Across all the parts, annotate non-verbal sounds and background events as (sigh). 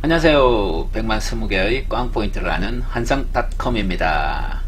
안녕하세요. 100만 20개의 꽝 포인트를 아는 한상닷컴입니다.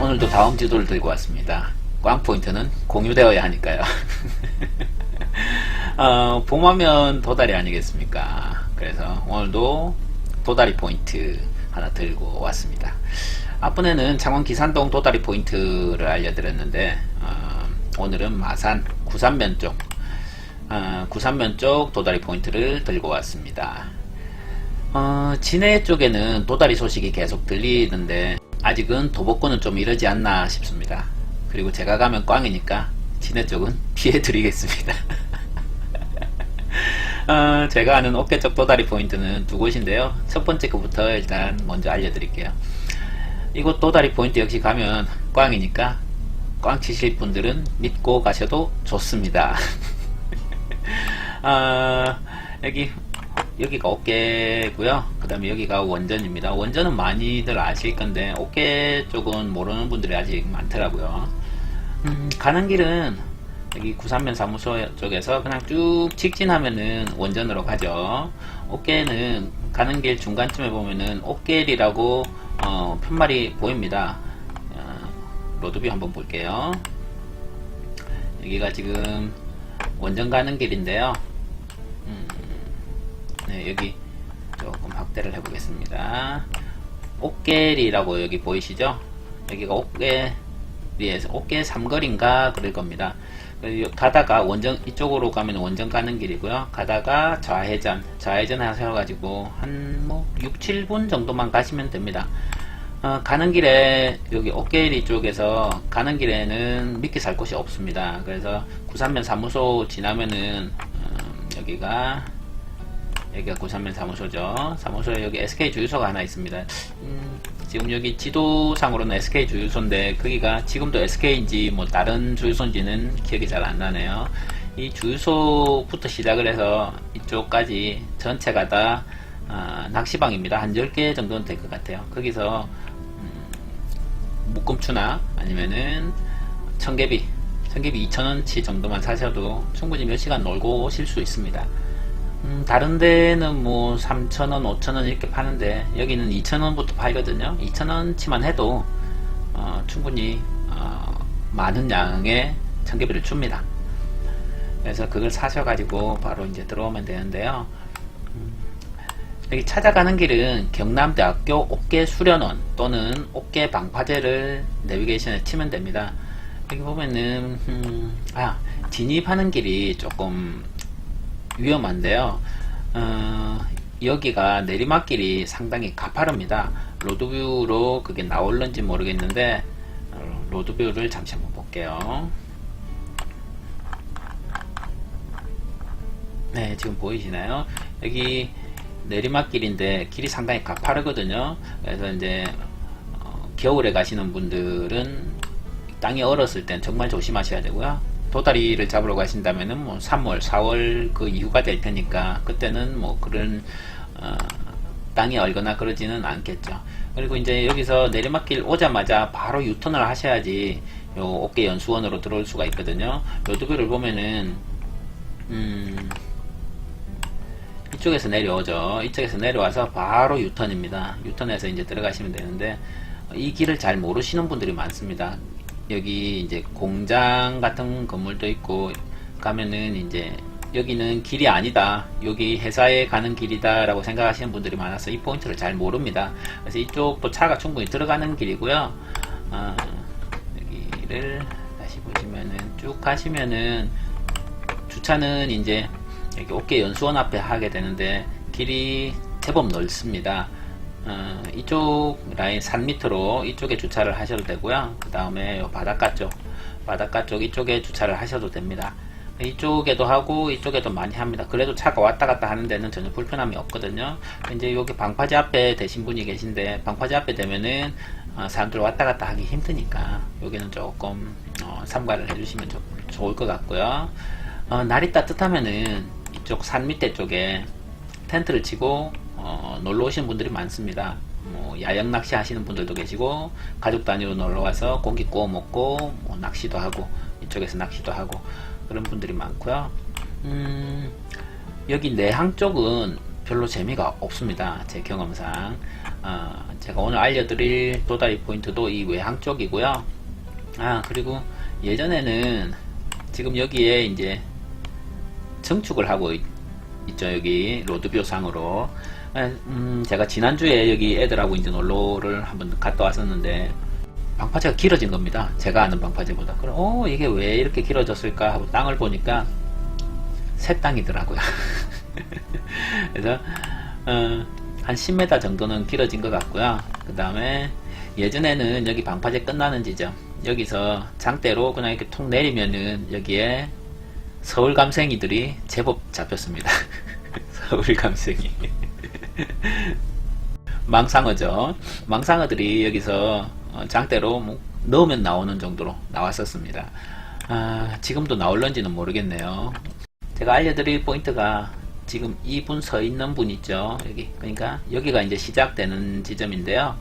오늘도 다음 지도를 들고 왔습니다. 꽝 포인트는 공유되어야 하니까요. (laughs) 어, 봄하면 도다리 아니겠습니까? 그래서 오늘도 도다리 포인트 하나 들고 왔습니다. 앞번에는 창원 기산동 도다리 포인트를 알려드렸는데 어, 오늘은 마산 구산면 쪽 어, 구산면 쪽 도다리 포인트를 들고 왔습니다. 어, 진해 쪽에는 도다리 소식이 계속 들리는데 아직은 도복권은 좀 이르지 않나 싶습니다. 그리고 제가 가면 꽝이니까 진해 쪽은 (laughs) 피해 드리겠습니다. (laughs) 어, 제가 아는 어깨 쪽 도다리 포인트는 두 곳인데요. 첫 번째 거부터 일단 먼저 알려드릴게요. 이곳 도다리 포인트 역시 가면 꽝이니까 꽝 치실 분들은 믿고 가셔도 좋습니다. (laughs) 아, 여기 여기가 어깨고요. 그 다음에 여기가 원전입니다. 원전은 많이들 아실 건데 어깨 쪽은 모르는 분들이 아직 많더라고요. 음, 가는 길은 여기 구산면 사무소 쪽에서 그냥 쭉 직진하면은 원전으로 가죠. 어깨는 가는 길 중간쯤에 보면은 어깨리라고 어, 편말이 보입니다. 어, 로드뷰 한번 볼게요. 여기가 지금 원전 가는 길인데요. 음, 네, 여기 조금 확대를 해보겠습니다. 옥계리라고 여기 보이시죠? 여기가 옥계리에서 옥계 삼거리인가 그럴 겁니다. 가다가 원전 이쪽으로 가면 원전 가는 길이고요. 가다가 좌회전, 좌회전 하셔가지고 한 뭐 6, 7분 정도만 가시면 됩니다. 어, 가는 길에 여기 옥계리 쪽에서 가는 길에는 미끼 살 곳이 없습니다. 그래서 구산면 사무소 지나면은 음, 여기가 여기가 구산면 사무소죠. 사무소에 여기 SK 주유소가 하나 있습니다. 음, 지금 여기 지도상으로는 SK 주유소인데 거기가 지금도 SK인지 뭐 다른 주유소인지는 기억이 잘 안 나네요. 이 주유소부터 시작을 해서 이쪽까지 전체가 다 아, 낚시방입니다. 한 10개 정도는 될 것 같아요. 거기서 음, 묶음추나 아니면은 청개비 청개비 2,000원치 정도만 사셔도 충분히 몇 시간 놀고 오실 수 있습니다. 음, 다른 데는 뭐 3,000원, 5,000원 이렇게 파는데 여기는 2,000원부터 팔거든요. 2,000원치만 해도 어, 충분히 어, 많은 양의 청개비를 줍니다. 그래서 그걸 사셔가지고 바로 이제 들어오면 되는데요. 음, 여기 찾아가는 길은 경남대학교 옥계 수련원 또는 옥계 방파제를 내비게이션에 치면 됩니다. 여기 보면은 음, 아 진입하는 길이 조금 위험한데요. 어, 여기가 내리막길이 상당히 가파릅니다. 로드뷰로 그게 나올는지 모르겠는데 어, 로드뷰를 잠시 한번 볼게요. 네, 지금 보이시나요? 여기 내리막길인데 길이 상당히 가파르거든요. 그래서 이제 어, 겨울에 가시는 분들은 땅이 얼었을 땐 정말 조심하셔야 되고요. 도다리를 잡으러 가신다면은 뭐 3월, 4월 그 이후가 될 테니까 그때는 뭐 그런 어, 땅이 얼거나 그러지는 않겠죠. 그리고 이제 여기서 내리막길 오자마자 바로 유턴을 하셔야지 요 어깨 연수원으로 들어올 수가 있거든요. 로드뷰를 보면은 음, 이쪽에서 내려오죠. 이쪽에서 내려와서 바로 유턴입니다. 유턴해서 이제 들어가시면 되는데 이 길을 잘 모르시는 분들이 많습니다. 여기 이제 공장 같은 건물도 있고 가면은 이제 여기는 길이 아니다. 여기 회사에 가는 길이다 라고 생각하시는 분들이 많아서 이 포인트를 잘 모릅니다. 그래서 이쪽도 차가 충분히 들어가는 길이고요. 아, 여기를 다시 보시면은 쭉 가시면은 주차는 이제 여기 어깨 연수원 앞에 하게 되는데 길이 제법 넓습니다. 어, 이쪽 라인 산 밑으로 이쪽에 주차를 하셔도 되고요. 그 다음에 바닷가 쪽, 바닷가 쪽 이쪽에 주차를 하셔도 됩니다. 이쪽에도 하고 이쪽에도 많이 합니다. 그래도 차가 왔다 갔다 하는 데는 전혀 불편함이 없거든요. 이제 여기 방파제 앞에 되신 분이 계신데 방파제 앞에 되면은 어, 사람들 왔다 갔다 하기 힘드니까 여기는 조금 어, 삼가를 해주시면 좋, 좋을 것 같고요. 어, 날이 따뜻하면은 이쪽 산 밑에 쪽에 텐트를 치고 어, 놀러 오시는 분들이 많습니다. 뭐 야영 낚시 하시는 분들도 계시고 가족 단위로 놀러 와서 고기 구워 먹고 뭐 낚시도 하고 이쪽에서 낚시도 하고 그런 분들이 많고요. 음, 여기 내항 쪽은 별로 재미가 없습니다. 제 경험상. 어, 제가 오늘 알려드릴 도다리 포인트도 이 외항 쪽이고요. 아, 그리고 예전에는 지금 여기에 이제 증축을 하고 있, 죠 여기 로드뷰 상으로. 아, 음, 제가 지난주에 여기 애들하고 이제 놀러를 한번 갔다 왔었는데 방파제가 길어진 겁니다. 제가 아는 방파제보다. 그럼 어 이게 왜 이렇게 길어졌을까 하고 땅을 보니까 새 땅이더라고요. (laughs) 그래서 어, 한 10m 정도는 길어진 것 같고요. 그 다음에 예전에는 여기 방파제 끝나는 지점 여기서 장대로 그냥 이렇게 툭 내리면은 여기에 서울 감생이들이 제법 잡혔습니다. (laughs) 서울 감생이. (laughs) 망상어죠. 망상어들이 여기서 어, 장대로 뭐 넣으면 나오는 정도로 나왔었습니다. 아, 지금도 나올런지는 모르겠네요. 제가 알려드릴 포인트가 지금 이분 서 있는 분 있죠. 여기. 그러니까 여기가 이제 시작되는 지점인데요.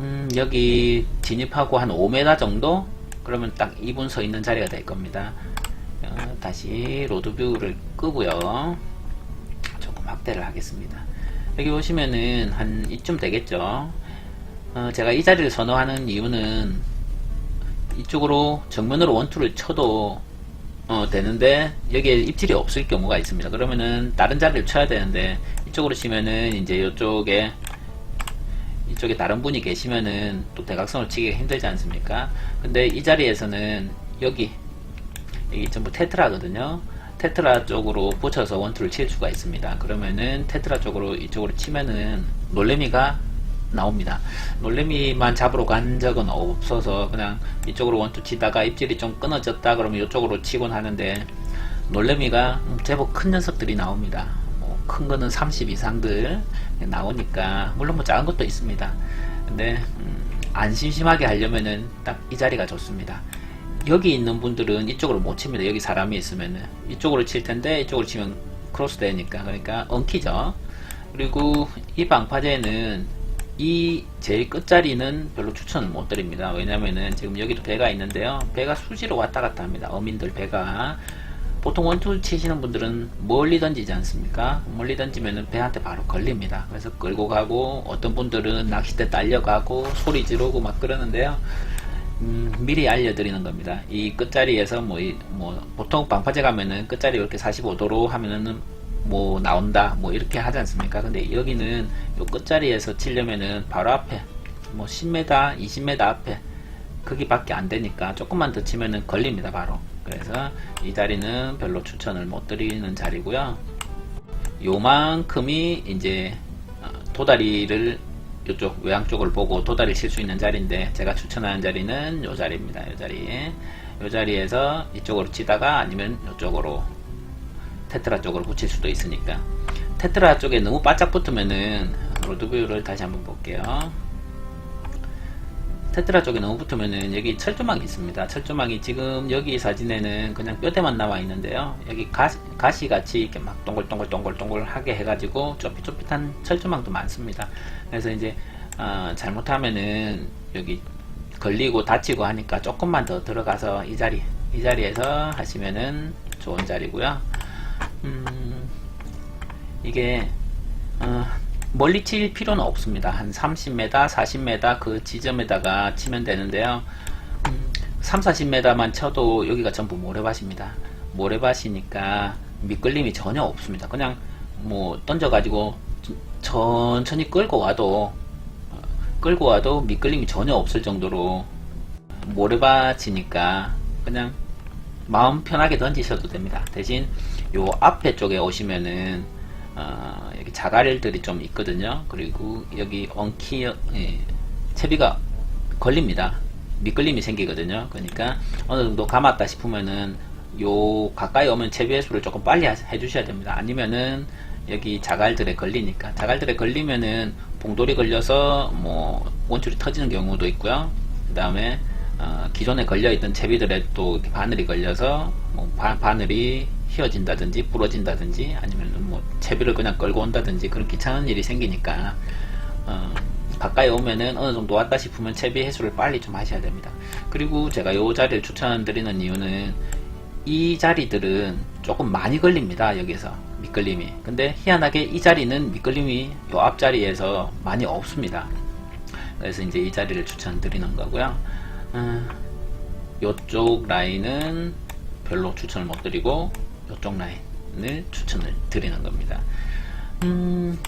음, 여기 진입하고 한 5m 정도? 그러면 딱 이분 서 있는 자리가 될 겁니다. 어, 다시 로드뷰를 끄고요. 조금 확대를 하겠습니다. 여기 보시면은 한 이쯤 되겠죠. 어, 제가 이 자리를 선호하는 이유는 이쪽으로 정면으로 원투를 쳐도 어, 되는데 여기에 입질이 없을 경우가 있습니다. 그러면은 다른 자리를 쳐야 되는데 이쪽으로 치면은 이제 이쪽에 이쪽에 다른 분이 계시면은 또 대각선을 치기가 힘들지 않습니까? 근데 이 자리에서는 여기 여기 전부 테트라거든요. 테트라 쪽으로 붙여서 원투를 칠 수가 있습니다. 그러면은 테트라 쪽으로 이쪽으로 치면은 놀래미가 나옵니다. 놀래미만 잡으러 간 적은 없어서 그냥 이쪽으로 원투 치다가 입질이 좀 끊어졌다 그러면 이쪽으로 치곤 하는데 놀래미가 제법 큰 녀석들이 나옵니다. 뭐 큰 거는 30 이상들 나오니까 물론 뭐 작은 것도 있습니다. 근데 음, 안 심심하게 하려면은 딱 이 자리가 좋습니다. 여기 있는 분들은 이쪽으로 못 칩니다. 여기 사람이 있으면은 이쪽으로 칠 텐데 이쪽으로 치면 크로스 되니까 그러니까 엉키죠. 그리고 이 방파제는 이 제일 끝자리는 별로 추천을 못 드립니다. 왜냐면은 지금 여기도 배가 있는데요. 배가 수지로 왔다 갔다 합니다. 어민들 배가. 보통 원투 치시는 분들은 멀리 던지지 않습니까? 멀리 던지면은 배한테 바로 걸립니다. 그래서 끌고 가고 어떤 분들은 낚싯대 딸려가고 소리 지르고 막 그러는데요. 음, 미리 알려드리는 겁니다. 이 끝자리에서 뭐, 이, 뭐 보통 방파제 가면은 끝자리 이렇게 45도로 하면은 뭐 나온다 뭐 이렇게 하지 않습니까? 근데 여기는 요 끝자리에서 치려면은 바로 앞에 뭐 10m, 20m 앞에 거기밖에 안 되니까 조금만 더 치면은 걸립니다 바로. 그래서 이 자리는 별로 추천을 못 드리는 자리고요. 요만큼이 이제 어, 도다리를 이쪽 외양 쪽을 보고 도다리를 칠수 있는 자리인데 제가 추천하는 자리는 요 자리입니다. 요 자리. 요 자리에서 이쪽으로 치다가 아니면 이쪽으로 테트라 쪽으로 붙일 수도 있으니까 테트라 쪽에 너무 바짝 붙으면은 로드뷰를 다시 한번 볼게요 테트라 쪽에 너무 붙으면은 여기 철조망이 있습니다. 철조망이 지금 여기 사진에는 그냥 뼈대만 나와 있는데요. 여기 가시, 같이 이렇게 막 동글동글 동글동글 하게 해가지고 좁깃좁깃한 철조망도 많습니다. 그래서 이제 어, 잘못하면은 여기 걸리고 다치고 하니까 조금만 더 들어가서 이 자리 이 자리에서 하시면은 좋은 자리고요. 음, 이게 어, 멀리 칠 필요는 없습니다. 한 30m, 40m 그 지점에다가 치면 되는데요. 음, 3, 40m만 쳐도 여기가 전부 모래밭입니다. 모래밭이니까 미끌림이 전혀 없습니다. 그냥 뭐 던져가지고 천천히 끌고 와도 어, 끌고 와도 미끌림이 전혀 없을 정도로 모래밭이니까 그냥 마음 편하게 던지셔도 됩니다. 대신 요 앞에 쪽에 오시면은 어, 여기 자갈들이 좀 있거든요. 그리고 여기 엉키 예, 채비가 걸립니다. 미끌림이 생기거든요. 그러니까 어느 정도 감았다 싶으면은 요 가까이 오면 채비 회수를 조금 빨리 해주셔야 됩니다. 아니면은 여기 자갈들에 걸리니까 자갈들에 걸리면은 봉돌이 걸려서 뭐 원줄이 터지는 경우도 있고요. 그 다음에 어, 기존에 걸려있던 채비들에 또 바늘이 걸려서 뭐 바, 바늘이 휘어진다든지 부러진다든지 아니면 뭐 채비를 그냥 끌고 온다든지 그런 귀찮은 일이 생기니까 어, 가까이 오면은 어느 정도 왔다 싶으면 채비 해수를 빨리 좀 하셔야 됩니다. 그리고 제가 이 자리를 추천드리는 이유는 이 자리들은 조금 많이 걸립니다. 여기서 밑걸림이. 근데 희한하게 이 자리는 밑걸림이 요 앞자리에서 많이 없습니다. 그래서 이제 이 자리를 추천드리는 거고요. 음, 요쪽 라인은 별로 추천을 못 드리고 요쪽 라인을 추천을 드리는 겁니다. 음,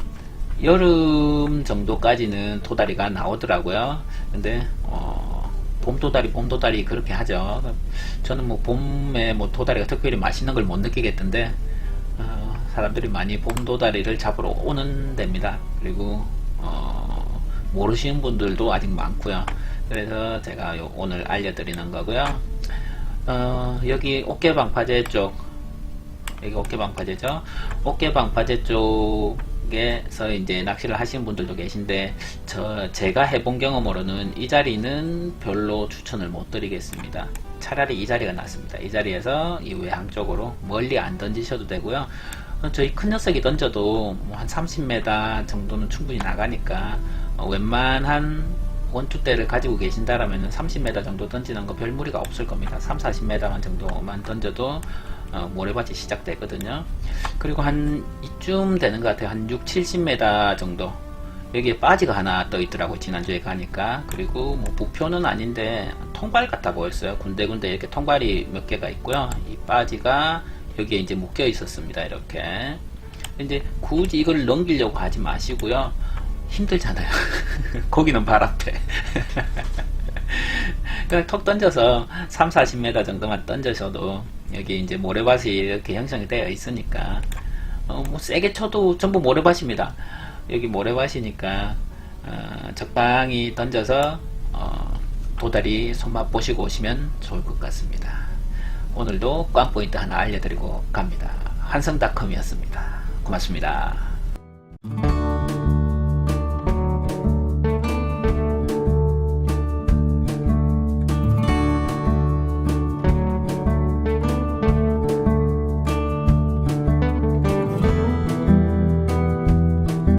여름 정도까지는 도다리가 나오더라고요. 근데 어, 봄 도다리, 봄 도다리 그렇게 하죠. 저는 뭐 봄에 뭐 도다리가 특별히 맛있는 걸 못 느끼겠던데 어, 사람들이 많이 봄 도다리를 잡으러 오는 데입니다. 그리고 어, 모르시는 분들도 아직 많고요. 그래서 제가 요- 오늘 알려드리는 거고요. 어, 여기 어깨 방파제 쪽 여기 어깨방파제죠. 어깨방파제 쪽에서 이제 낚시를 하시는 분들도 계신데 저 제가 해본 경험으로는 이 자리는 별로 추천을 못 드리겠습니다. 차라리 이 자리가 낫습니다. 이 자리에서 이 외항 쪽으로 멀리 안 던지셔도 되고요. 어, 저희 큰 녀석이 던져도 뭐 한 30m 정도는 충분히 나가니까 어, 웬만한 원투대를 가지고 계신다라면 30m 정도 던지는 거 별 무리가 없을 겁니다. 3, 40m만 정도만 던져도 어, 모래밭이 시작되거든요. 그리고 한 이쯤 되는 것 같아요. 한 6, 70m 정도. 여기에 빠지가 하나 떠 있더라고요. 지난주에 가니까. 그리고 뭐 부표는 아닌데 통발 같아 보였어요. 군데군데 이렇게 통발이 몇 개가 있고요. 이 빠지가 여기에 이제 묶여 있었습니다. 이렇게. 이제 굳이 이걸 넘기려고 하지 마시고요. 힘들잖아요. (laughs) 거기는 발 앞에. (laughs) 그냥 톡 던져서 3, 40m 정도만 던져셔도 여기 이제 모래밭이 이렇게 형성이 되어 있으니까 어, 뭐 세게 쳐도 전부 모래밭입니다. 여기 모래밭이니까 어, 적당히 던져서 어, 도다리 손맛 보시고 오시면 좋을 것 같습니다. 오늘도 꽝 포인트 하나 알려드리고 갑니다. 한성닷컴이었습니다. 고맙습니다.